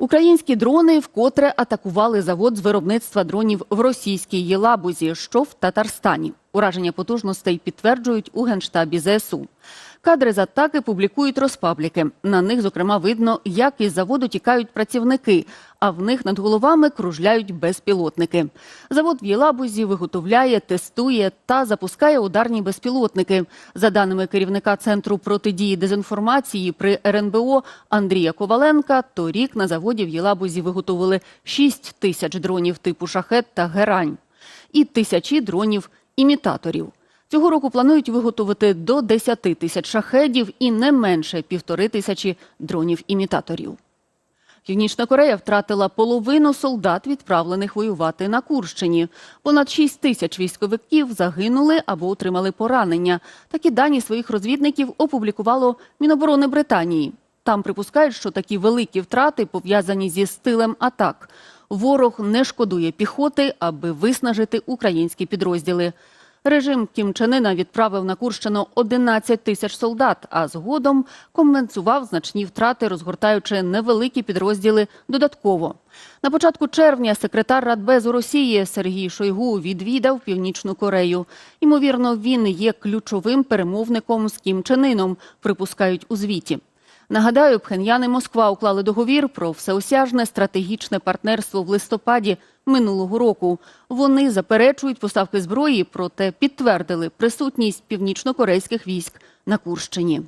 Українські дрони вкотре атакували завод з виробництва дронів в російській Єлабузі, що в Татарстані. Ураження потужностей підтверджують у генштабі ЗСУ. Кадри з атаки публікують розпабліки. На них, зокрема, видно, як із заводу тікають працівники, а в них над головами кружляють безпілотники. Завод в Єлабузі виготовляє, тестує та запускає ударні безпілотники. За даними керівника центру протидії дезінформації при РНБО Андрія Коваленка, торік на заводі в Єлабузі виготовили 6 тисяч дронів типу шахет та герань і тисячі дронів імітаторів. Цього року планують виготовити до 10 тисяч шахедів і не менше півтори тисячі дронів-імітаторів. Північна Корея втратила половину солдат, відправлених воювати на Курщині. Понад 6 тисяч військовиків загинули або отримали поранення. Такі дані своїх розвідників опублікувало Міноборони Британії. Там припускають, що такі великі втрати пов'язані зі стилем атак. Ворог не шкодує піхоти, аби виснажити українські підрозділи. Режим Кім Чен Ына відправив на Курщину 11 тисяч солдат, а згодом компенсував значні втрати, розгортаючи невеликі підрозділи додатково. На початку червня секретар Радбезу Росії Сергій Шойгу відвідав Північну Корею. Ймовірно, він є ключовим перемовником з Кім Чен Іном, припускають у звіті. Нагадаю, Пхеньян і Москва уклали договір про всеосяжне стратегічне партнерство в листопаді минулого року. Вони заперечують поставки зброї, проте підтвердили присутність північнокорейських військ на Курщині.